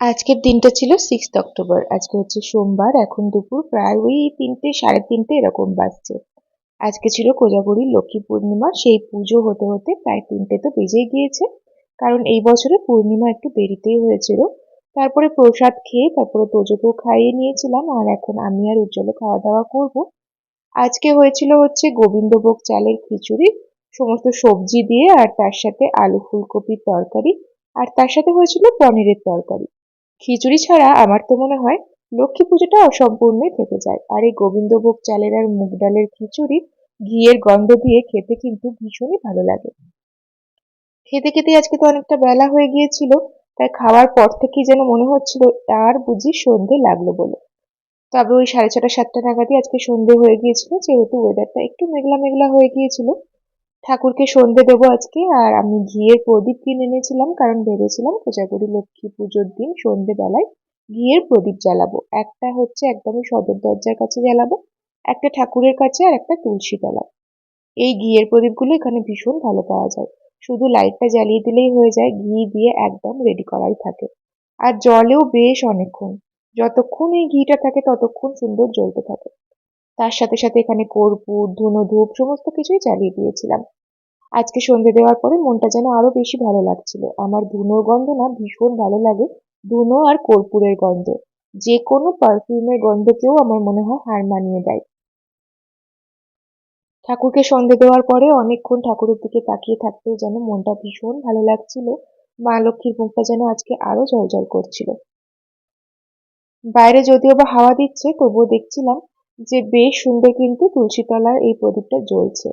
আজকের দিনটা ছিল সিক্সথ অক্টোবর আজকে হচ্ছে সোমবার, এখন দুপুর প্রায় ওই তিনটে, সাড়ে তিনটে এরকম বাজছে। আজকে ছিল কোজাগরীর লক্ষ্মী পূর্ণিমা, সেই পুজো হতে হতে প্রায় তিনটে তো বেজেই গিয়েছে। কারণ এই বছরে পূর্ণিমা একটু দেরিতেই হয়েছিল। তারপরে প্রসাদ খেয়ে তারপরে তোজোকেও খাইয়ে নিয়েছিলাম আর এখন আমি আর উজ্জ্বলে খাওয়া দাওয়া করব। আজকে হয়েছিল হচ্ছে গোবিন্দভোগ চালের খিচুড়ি, সমস্ত সবজি দিয়ে আর তার সাথে আলু ফুলকপির তরকারি, আর তার সাথে হয়েছিল পনিরের তরকারি। খিচুড়ি ছাড়া আমার তো মনে হয় লক্ষ্মী পুজোটা অসম্পূর্ণই থেকে যায়। আর এই গোবিন্দভোগ চালের আর মুগ ডালের খিচুড়ি, ঘিয়ের গন্ধ দিয়ে খেতে কিন্তু ভীষণই ভালো লাগে। খেতে খেতে আজকে তো অনেকটা বেলা হয়ে গিয়েছিল, তাই খাওয়ার পর থেকেই যেন মনে হচ্ছিল আর বুঝি সন্ধে লাগল বলে। তবে ওই সাড়ে ছটা, সাতটা নাগাদই আজকে সন্ধে হয়ে গিয়েছিল, যেহেতু ওয়েদারটা একটু মেঘলা মেঘলা হয়ে গিয়েছিল ঠাকুরকে সন্ধে দেবো আজকে, আর আমি ঘিয়ের প্রদীপ কিনে এনেছিলাম, কারণ ভেবেছিলাম কোজাগরি লক্ষ্মী পুজোর দিন সন্ধেবেলায় ঘিয়ের প্রদীপ জ্বালাবো। একটা হচ্ছে একদমই সদর দরজার কাছে জ্বালাবো, একটা ঠাকুরের কাছে আর একটা তুলসী তলায়। এই ঘিয়ের প্রদীপগুলো এখানে ভীষণ ভালো পাওয়া যায়। শুধু লাইটটা জ্বালিয়ে দিলেই হয়ে যায়, ঘি দিয়ে একদম রেডি করাই থাকে। আর জলেও বেশ অনেকক্ষণ। যতক্ষণ এই ঘিটা থাকে, ততক্ষণ সুন্দর জ্বলতে থাকে। তার সাথে সাথে এখানে কর্পূর ধুনো ধূপ সমস্ত কিছুই চালিয়ে দিয়েছিলাম। আজকে সন্ধে দেওয়ার পরে মনটা যেন আরও বেশি ভালো লাগছিল। আমার ধুনোর গন্ধ না ভীষণ ভালো লাগে। ধুনো আর কর্পূরের গন্ধ। যে কোনো পারফিউমের গন্ধকেও আমার মনে হয় হার মানিয়ে দেয়। ঠাকুরকে সন্ধে দেওয়ার পরে অনেকক্ষণ ঠাকুরের দিকে তাকিয়ে থাকতেও যেন মনটা ভীষণ ভালো লাগছিল। মা লক্ষ্মীর মুখটা যেন আজকে আরও জলজল করছিল। বাইরে যদিও বা হাওয়া দিচ্ছে, তবুও দেখছিলাম যে বেশ সুন্দর কিন্তু তুলসীতলার এই প্রদীপটা জ্বলছে।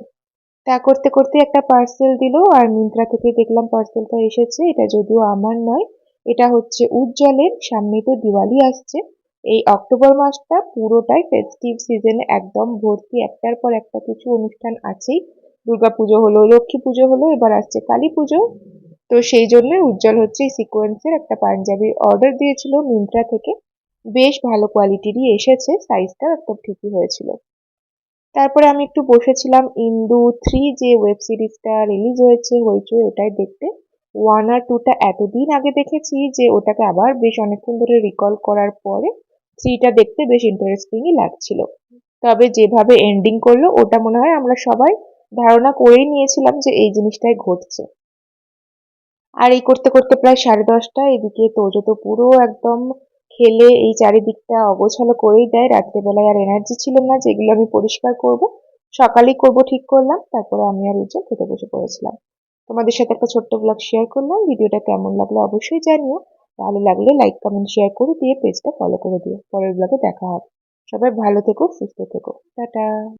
তা করতে করতে একটা পার্সেল দিল আর মিন্ত্রা থেকে দেখলাম পার্সেলটা এসেছে। এটা যদিও আমার নয়, এটা হচ্ছে উজ্জ্বলের। সামনে তো দিওয়ালি আসছে। এই অক্টোবর মাসটা পুরোটাই ফেস্টিভ সিজনে একদম ভর্তি। একটার পর একটা কিছু অনুষ্ঠান আছেই। দুর্গা পুজো হলো, লক্ষ্মী পুজো হলো, এবার আসছে কালী পুজো। তো সেই জন্য উজ্জ্বল হচ্ছে এই সিকোয়েন্সের একটা পাঞ্জাবি অর্ডার দিয়েছিল মিন্ত্রা থেকে। বেশ ভালো কোয়ালিটিরই এসেছে সাইজটাও একদম ঠিকই হয়েছিল। তারপরে আমি একটু বসেছিলাম ইন্দু থ্রি যে ওয়েব সিরিজটা রিলিজ হয়েছে হইচই ওটাই দেখতে। ওয়ান আর টুটা এতদিন আগে দেখেছি যে ওটাকে আবার বেশ অনেকক্ষণ ধরে রিকল করার পরে থ্রিটা দেখতে বেশ ইন্টারেস্টিংই লাগছিল। তবে যেভাবে এন্ডিং করল, ওটা মনে হয় আমরা সবাই ধারণা করেই নিয়েছিলাম যে এই জিনিসটাই ঘটছে। আর এই করতে করতে প্রায় সাড়ে দশটা, এদিকে তোজো তো পুরো একদম খেলে এই চারিদিকটা অগোছালো করেই দেয়। রাত্রেবেলায় আর এনার্জি ছিল না, যেগুলো আমি পরিষ্কার করব। সকালেই করব ঠিক করলাম, তারপরে আমি আর উজ্জ্বল খেতে বসে পড়েছিলাম। তোমাদের সাথে একটা ছোট্ট ব্লগ শেয়ার করলাম। ভিডিওটা কেমন লাগল অবশ্যই জানিও। ভালো লাগলে লাইক কমেন্ট শেয়ার করে দিয়ে পেজটা ফলো করে দিও। পরের ব্লগে দেখা হবে। সবাই ভালো থেকো, সুস্থ থেকো। টাটা।